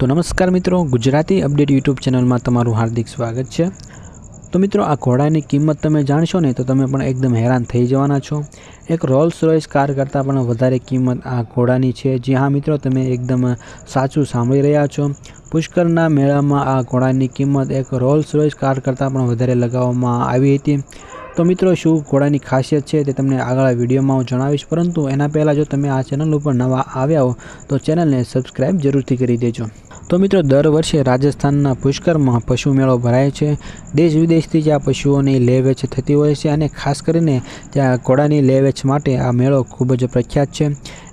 તો નમસ્કાર મિત્રો, ગુજરાતી અપડેટ યુટ્યુબ ચેનલમાં તમારું હાર્દિક સ્વાગત છે. તો મિત્રો, આ ઘોડાની કિંમત તમે જાણશો ને, તો તમે પણ એકદમ હેરાન થઈ જવાના છો. એક રોલ્સ રોયસ કાર કરતાં પણ વધારે કિંમત આ ઘોડાની છે. જી હા મિત્રો, તમે એકદમ સાચું સાંભળી રહ્યા છો. પુષ્કરના મેળામાં આ ઘોડાની કિંમત એક રોલ્સ રોયસ કાર કરતાં પણ વધારે લગાવવામાં આવી હતી. તો મિત્રો, શું ઘોડાની ખાસિયત છે તે તમને આગળ વિડીયોમાં હું જણાવીશ, પરંતુ એના પહેલાં જો તમે આ ચેનલ ઉપર નવા આવ્યા હો, તો ચેનલને સબસ્ક્રાઈબ જરૂરથી કરી દેજો. તો મિત્રો, દર વર્ષે રાજસ્થાનના પુષ્કરમાં પશુ મેળો ભરાય છે. દેશ વિદેશથી જ્યાં પશુઓની લે વેચ થતી હોય છે અને ખાસ કરીને ત્યાં ઘોડાની લે વેચ માટે આ મેળો ખૂબ જ પ્રખ્યાત છે.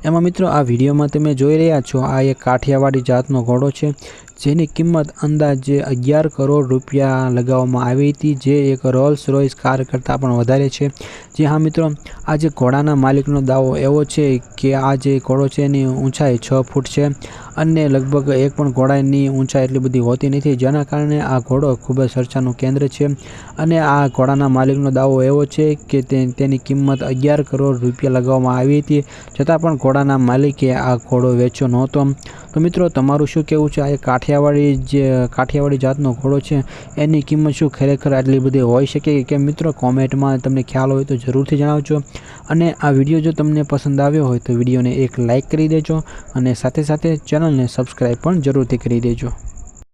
એમાં મિત્રો, આ વિડીયોમાં તમે જોઈ રહ્યા છો, આ એક કાઠિયાવાડી જાતનો ઘોડો છે. જેની કિંમત અંદાજે અગિયાર કરોડ રૂપિયા લગાવવામાં આવી હતી, જે એક રોલ્સ રોયસ કાર કરતાં પણ વધારે છે. જે હા, મિત્રો આ જે ઘોડાના માલિકનો દાવો એવો છે કે આ જે ઘોડો છે એની ઊંચાઈ છ ફૂટ છે અને લગભગ એક પણ ઘોડાની ઊંચાઈ એટલી બધી હોતી નથી. જેના કારણે આ ઘોડો ખૂબ જ ચર્ચાનું કેન્દ્ર છે અને આ ઘોડાના માલિકનો દાવો એવો છે કે તેની કિંમત અગિયાર કરોડ રૂપિયા લગાવવામાં આવી હતી, છતાં પણ ઘોડાના માલિકે આ ઘોડો વેચ્યો નહોતો. તો મિત્રો, તમારું શું કહેવું છે? આ એક કાઠિયાવાડી જે, કાઠિયાવાડી જાતનો ઘોડો છે, એની કિંમત શું ખરેખર આટલી બધી હોઈ શકે કે મિત્રો કોમેન્ટમાં તમને ખ્યાલ હોય તો જરૂરથી જણાવજો. અને આ વીડિયો જો તમને પસંદ આવ્યો હોય તો વિડીયોને એક લાઇક કરી દેજો અને સાથે સાથે ચેનલને સબસ્ક્રાઈબ પણ જરૂરથી કરી દેજો.